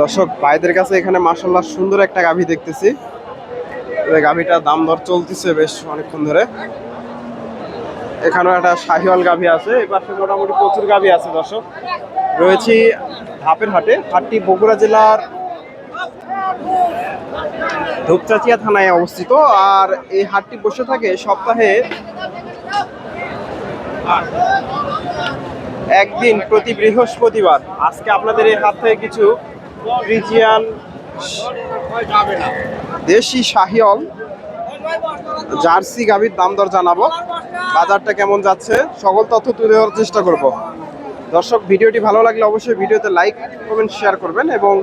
দর্শক, ভাইদের কাছে এখানে মাসাল্লাহ সুন্দর একটা গাভী দেখতেছি। এই গাভীটার দাম দর চলতেছে বেশ অনেকক্ষণ ধরে। এখানেও একটা শাহিওয়াল গাভী আছে পাশে মোটামুটি প্রচুর গাভী আছে দর্শক। রয়েছি ধাপের হাটে, হাটটি বগুড়া জেলার ধূপচাচিয়া থানায় অবস্থিত। আর এই হাটটি বসে থাকে সপ্তাহে একদিন প্রতি বৃহস্পতিবার। আজকে আপনাদের এই হাত থেকে কিছু ফ্রিজিয়ান দেশি শাহিয়ল জার্সি গাভীর দাম দর জানাব। বাজারটা কেমন যাচ্ছে? সকল তথ্য তুলে ধরার চেষ্টা করব। দর্শক, ভিডিওটি ভালো লাগলে অবশ্যই ভিডিওতে লাইক, কমেন্ট, শেয়ার করবেন এবং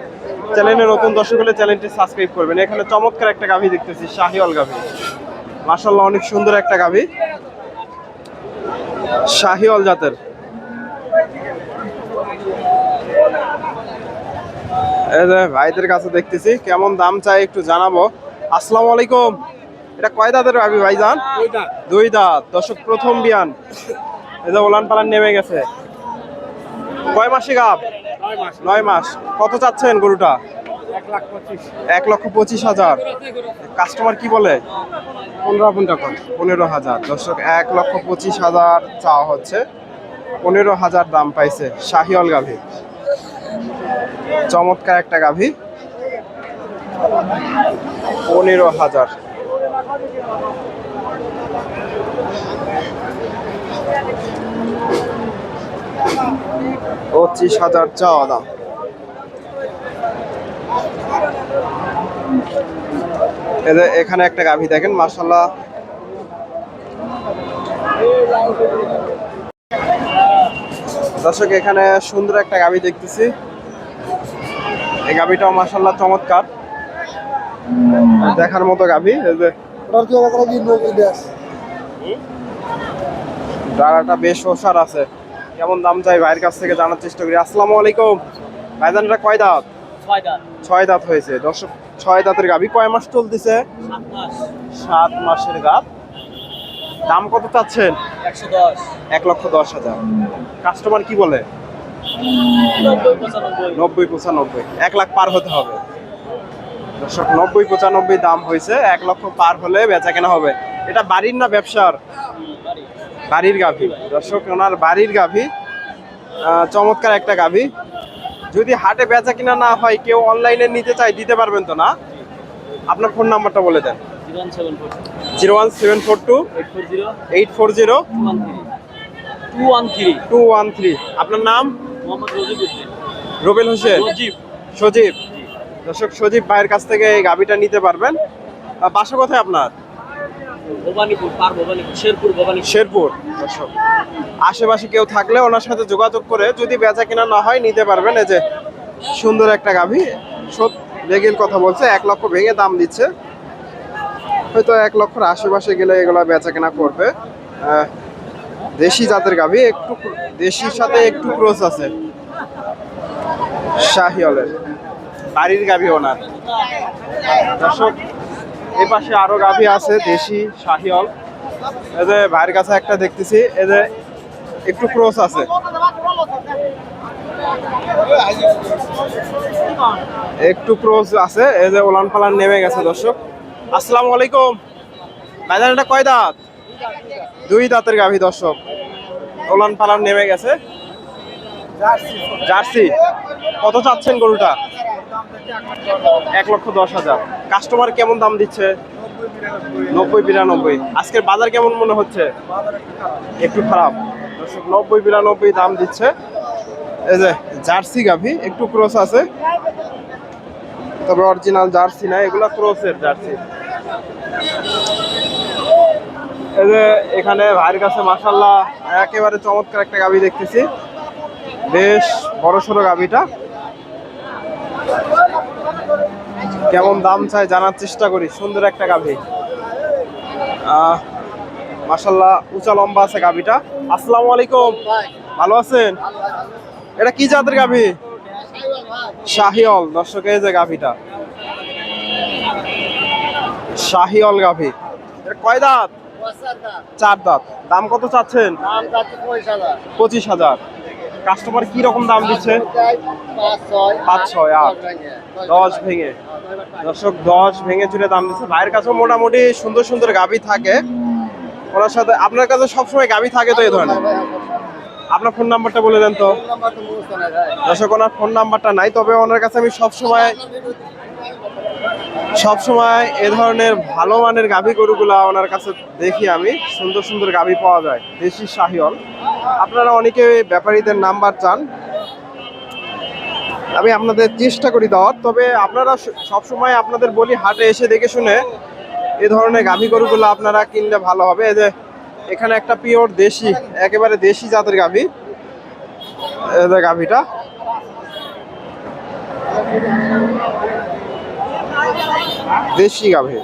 চ্যানেলে নতুন দর্শক হলে চ্যানেলটি সাবস্ক্রাইব করবেন। এখানে চমৎকার একটা গাভী দেখতেছি শাহিওয়াল গাভী। মাসাল্লাহ অনেক সুন্দর একটা গাভী। শাহিওয়াল জাতের। এই যে ভাইদের কাছে দেখতেছি কেমন দাম চাই একটু জানাব। আসসালামু আলাইকুম। এটা কয় দাঁতের ভাবি ভাইজান? দুই দাঁত। দশক প্রথম বিয়ান। এই যে ওলান পালান নেমে গেছে। কয় মাসে গাব? নয় মাস। কত চাচ্ছেন গরুটা? এক লক্ষ পঁচিশ হাজার। কাস্টমার কি বলে? পনেরো টাকা পনেরো হাজার। দর্শক এক লক্ষ পঁচিশ হাজার চাওয়া হচ্ছে। পনেরো হাজার দাম পাইছে শাহিওয়াল গাভী। চমৎকার একটা গাভী। পনেরো হাজার। পঁচিশ হাজার চাওয়া দাম। এখানে একটা গাভী দেখেন মার্শাল্লাহ দর্শক, এখানে সুন্দর একটা গাভী দেখতেছি। এই গাভীটাও মার্শাল্লাহ চমৎকার। দেখার মতো গাভী এই যে। ডালাটা বেশ ওষার আছে। কেমন দাম চাই ভাইয়ের কাছ থেকে জানার চেষ্টা করি। আসসালামু আলাইকুম। ভাইজান এটা কয় দাঁত? ছয় দাঁত। হয়েছে। দর্শক ছয় দাঁতের গাভী কয় মাস চলতেছে? সাত মাসের গাভ। দাম কত চাচ্ছেন? একশো দশ। এক লক্ষ দশ হাজার। কাস্টমার কি বলে? নব্বই পঁচানব্বই। এক লাখ পার হতে হবে। দর্শক নব্বই পঁচানব্বই দাম হয়েছে এক লক্ষ পার হলে বেচা কেনা হবে। এটা বাড়ির না ব্যবসার? বাড়ির গাভী। দর্শক ওনার বাড়ির গাভী চমৎকার একটা গাভী। যদি হাটে বেচা কিনা না হয় কেউ অনলাইনে নিতে চায় দিতে পারবেন তো না? আপনার ফোন নাম্বারটা বলে দেন। Zero one seven four two. Eight four zero. Two one three. Two one three. আপনার নাম? রোবেল হোসেন? সজীব। দর্শক সজীব ভাইয়ের কাছ থেকে এই গাভীটা নিতে পারবেন। বাসা কোথায় আপনার? শেরপুর দর্শক আশেপাশে কেউ থাকলে ওনার সাথে যোগাযোগ করে যদি বেচা কিনা না হয় নিতে পারবেন। এই যে সুন্দর একটা গাভী সত লেগেল কথা বলছে এক লক্ষ ভেঙে দাম দিচ্ছে। হয়তো এক লক্ষর আশেপাশে গেলে এগুলো বেচা কেনা করবে। আহ, দেশি জাতের গাভী, একটু দেশির সাথে একটু ক্রোস আছে। শাহিওলের বাড়ির গাভী ওনার। দর্শক এই পাশে আরও গাভী আছে, দেশি শাহিওল এই যে ভাইয়ের কাছে একটা দেখতেছি, এই যে একটু ক্রস আছে। একটু ক্রস আছে, এই যে ওলান পালান নেমে গেছে দর্শক। আসসালামু আলাইকুম। ভাইজান এটা কয় দাঁত? দুই দাঁতের গাভী দর্শক। ওলান পালান নেমে গেছে। জার্সি। কত চাচ্ছেন গরুটা? এক লক্ষ দশ হাজার। কাস্টমার কেমন দাম দিচ্ছে? নব্বই বিরানব্বই। আজকের বাজার কেমন মনে হচ্ছে? একটু খারাপ। দর্শক, নব্বই বিরানব্বই দাম দিচ্ছে। এই যে জার্সি গাভী, একটু ক্রস আছে। তবে অরিজিনাল জার্সি না, এগুলা ক্রসের জার্সি। এই যে এখানে ভাইয়ের কাছে মাসাল্লাহ একেবারে চমৎকার একটা গাভী দেখতেছি। বেশ বড় সড়ো গাভীটা কেমন দাম চাই জানার চেষ্টা করি সুন্দর একটা গাভী আহ, মাশাল্লাহ উঁচা লম্বা আছে গাভীটা আসসালামু আলাইকুম। ভালো আছেন? এটা কি জাতের গাভী শাহিওল দর্শক এই যে গাভীটা শাহিওল গাভী এটা কয় দাঁত? চার দাঁত। দাম কত চাচ্ছেন? পঁচিশ হাজার। কাস্টমার কি রকম দাম দিচ্ছে? পাঁচ ছয় আট দশ ভেঙে। দর্শক দশ ভেঙে চুরে দাম দিচ্ছে। ভাইয়ের কাছেও মোটামুটি সুন্দর সুন্দর গাভি থাকে। ওনার সাথে আপনার কাছে সবসময় গাভি থাকে তো এই ধরনের? আপনার ফোন নাম্বারটা বলে দেন তো। দর্শক ওনার ফোন নাম্বারটা নাই তবে ওনার কাছে আমি সবসময় সবসময় এ ধরনের ভালো মানের গাভী গরুগুলা ওনার কাছে দেখি আমি। সুন্দর সুন্দর গাভী পাওয়া যায়, দেশি শাহিওল। আপনারা অনেকে ব্যাপারীদের নাম্বার চান। আমি আপনাদের চেষ্টা করি দেওয়ার, তবে আপনারা সবসময় আপনাদের বলি হাটে এসে দেখে শুনে এ ধরনের গাভী গরুগুলো আপনারা কিনলে ভালো হবে। এই যে এখানে একটা পিওর দেশি, একেবারে দেশি জাতের গাভী। গাভীটা। দেশি গাভী।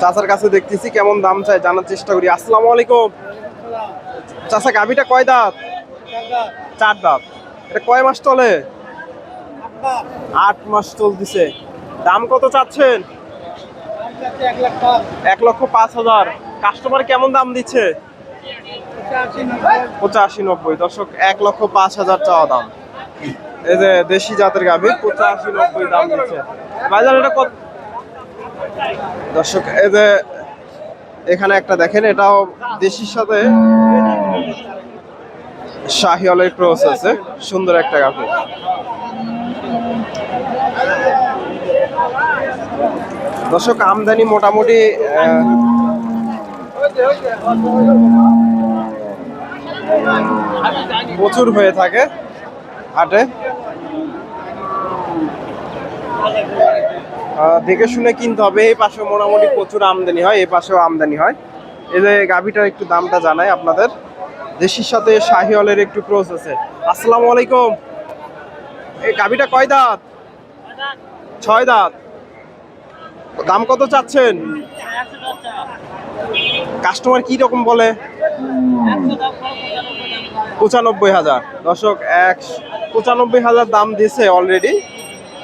চাচার কাছে দেখতেছি কেমন দাম চাই, জানার চেষ্টা করি। আসসালামু আলাইকুম। চাচা, গাভীটা কয় দাঁত? চার দাঁত। এটা কয় মাস চলে? আট মাস চলতেছে। দাম কত চাচ্ছেন? এক লক্ষ পাঁচ হাজার। কাস্টমার কেমন দাম দিচ্ছে? পঁচাশি নব্বই। দর্শক, এক লক্ষ পাঁচ হাজার চাওয়া দাম। এই যে দেশি জাতের গাভী, পঁচাশি নব্বই দাম দিচ্ছে। বাজার এটা কত? দর্শক, এই যে এখানে একটা দেখেন, এটাও দেশির সাথে শাহিওয়ালের ক্রস আছে, সুন্দর একটা গাভী। দর্শক, আমদানি মোটামুটি প্রচুর হয়ে থাকে। হাটে। দেখে শুনে কিনতে হবে। এই পাশে মোটামুটি প্রচুর আমদানি হয় এই পাশেও আমদানি হয়। এই যে গাভিটার একটু দামটা জানাই আপনাদের। দেশির সাথে শাহিওয়ালের একটু ক্রস আছে। আসসালামু আলাইকুম। এই গাভিটা কয় দাঁত? ছয় দাঁত। দাম কত চাচ্ছেন? কাস্টমার কি রকম বলে? পঁচানব্বই হাজার। দর্শক, এক পঁচানব্বই হাজার দাম দিছে অলরেডি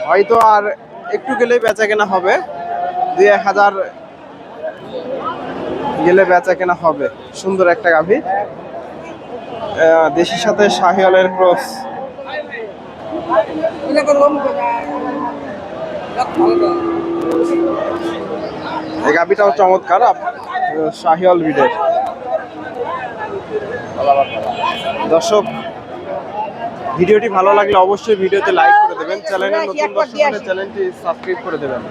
হয়তো আর একটু গেলেই বেচা কেনা হবে। দুই এক হাজার গেলে বেচা কেনা হবে। সুন্দর একটা গাভী। দেশের সাথে শাহিওয়ালের ক্রস এই গাভিটাও চমৎকার শাহিওয়াল বিডের দর্শক ভিডিওটি ভালো লাগলে অবশ্যই ভিডিওতে লাইক করে দেবেন। চ্যানেলে নতুন দর্শক হলে চ্যানেলটি সাবস্ক্রাইব করে দেবেন।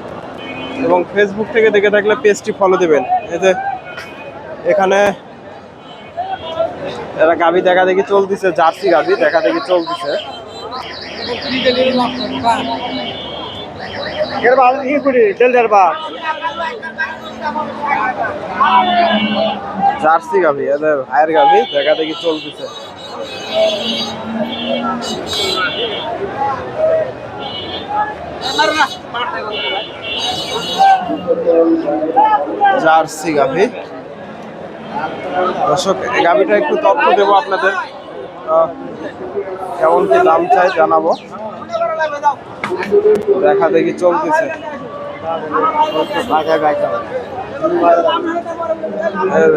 এবং ফেসবুক থেকে দেখে থাকলে পেজটি ফলো দেবেন। এতে এখানে এরা গাভি দেখা দেখি চলতেছে জার্সি গাভি দেখা দেখি চলতেছে। জার্সি গাভি এদের ভাইয়ের গাভি দেখা দেখি চলতেছে। জার্সি গাভি। দর্শক, এই গাভিটা একটু তথ্য দেবো আপনাদের। কেমন কি দাম চাই জানাব। দেখা দেখি চলতেছে। এই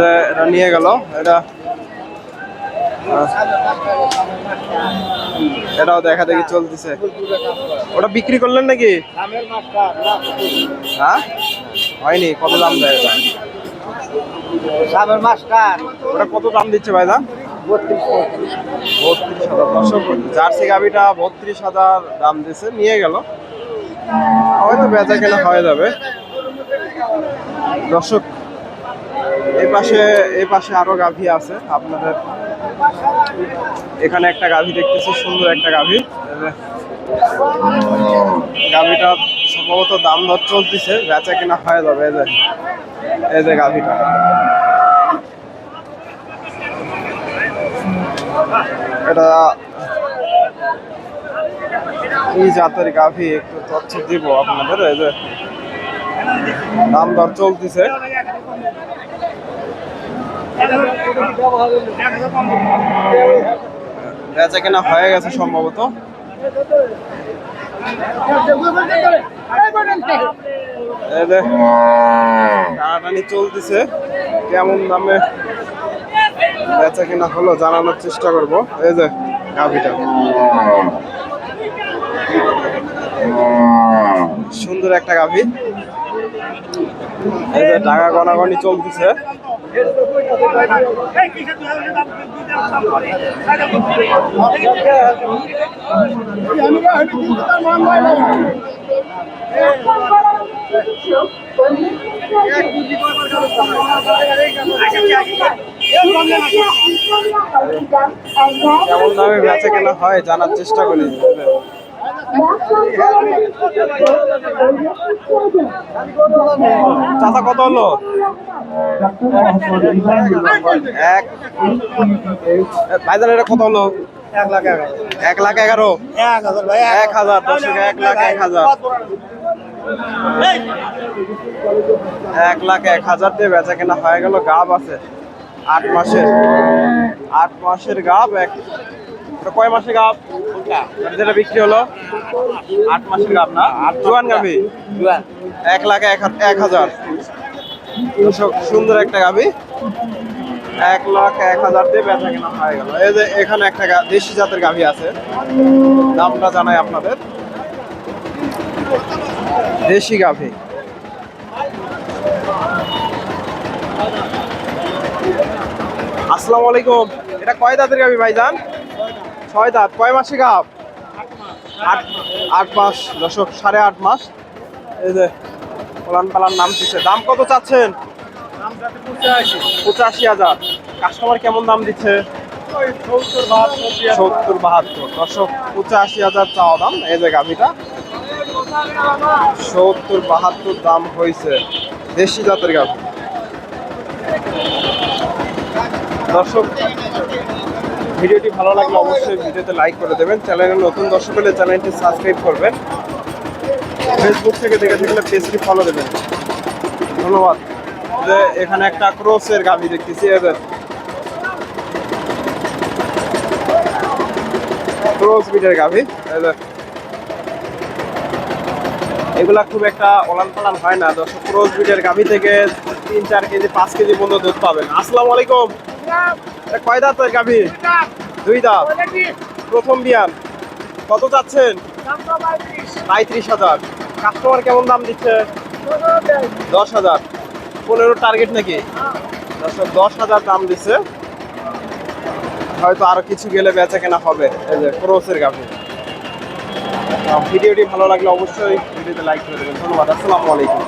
যে এটা নিয়ে গেল, এটা এটাও দেখা দেখি চলতেছে। ওটা বিক্রি করলেন নাকি? হ্যাঁ? হয়নি, কত দাম দেয় এটা? ওটা কত দাম দিচ্ছে দর্শক জার্সি গাভিটা বত্রিশ হাজার দাম দিচ্ছে নিয়ে গেল। হয়তো বেচা কেনা হয়ে যাবে। দর্শক, এই পাশে এই পাশে আরও গাভী আছে। আপনাদের এখানে একটা গাভী দেখতেছি, সুন্দর একটা গাভী। গাভীটা সম্ভবত দাম দর চলতেছে, বেচা কেনা হয়ে যাবে, এই যে এই যে গাভীটা। এটা এই জাতের গাভী, একটু তথ্য দিব আপনাদের, এই যে দাম দর চলতেছে। বেচা কেনা হয়ে গেছে সম্ভবত। টানাটানি চলতেছে। কেমন দামে বেচা কিনা হলো জানানোর চেষ্টা করব। এই যে, গাভিটা। সুন্দর একটা গাভি। টাকা গনাগনি চলতেছে। কেমন দামে বেচা কেনা হয় জানার চেষ্টা করি চাচা, কত হলো? এক। ভাইজান, এটা কত হলো? এক লাখ এগারো। এক লাখ এগারো এক হাজার ভাই এক লাখ এক হাজার। এক লাখ এক হাজার দিয়ে বেচা কেনা হয়ে গেল, গাব আছে। আট মাসের। আট মাসের গাব এক। কয় মাসের গাব? যেটা বিক্রি হলো? আট মাসের গাব না? আট জোয়ান গাবি। এক লাখ এক হাজার। সুন্দর একটা গাবি। এক লাখ এক হাজার দিয়ে বেচা কেনা হয়ে গেল। এই যে এখানে একটা দেশি জাতের গাভি আছে। দামটা জানাই আপনাদের। দেশি গাভি আসসালামু আলাইকুম। এটা কয় দাঁতের গাভি ভাইজান? ছয় দাঁত, কয় মাসে গাভ আট আট মাস দশক সাড়ে আট মাস। এই যে, পালান পালান নাম দিচ্ছে। দাম কত চাচ্ছেন? পঁচাশি হাজার। কাস্টমার কেমন দাম দিচ্ছে? সত্তর বাহাত্তর। দশক পঁচাশি হাজার চাওয়া দাম। এই যে গাভিটা। সত্তর বাহাত্তর দাম হয়েছে। দেশি জাতের গাভি। দর্শক ভিডিওটি ভালো লাগলে অবশ্যই ভিডিওতে লাইক করে দেবেন। চ্যানেলে নতুন দর্শক হলে চ্যানেলটি সাবস্ক্রাইব করবেন। ফেসবুক থেকে দেখে থাকলে পেজটি ফলো দেবেন। ধন্যবাদ। যে এখানে একটা ক্রোসের গাভি দেখতেছি এদের ক্রোস বিটের গাভি এদের এগুলা খুব একটা ওলান পালান হয় না। দর্শক, ক্রোস বিটের গাভি থেকে তিন, চার কেজি, পাঁচ কেজি পর্যন্ত দুধ পাবেন। আসসালামু আলাইকুম। কয় দাঁতের গাভি? দুই দাঁত। প্রথম বিয়ান। কত চাচ্ছেন? পঁয়ত্রিশ হাজার। কাস্টমার কেমন দাম দিচ্ছে? দশ হাজার। পনেরো টার্গেট নাকি? দশ হাজার দাম দিচ্ছে। হয়তো আরও কিছু গেলে বেচা কেনা হবে। এই যে ক্রোসের গাভি। ভিডিওটি ভালো লাগলে অবশ্যই ভিডিওতে লাইক করে দেবেন। ধন্যবাদ। আসসালামু আলাইকুম।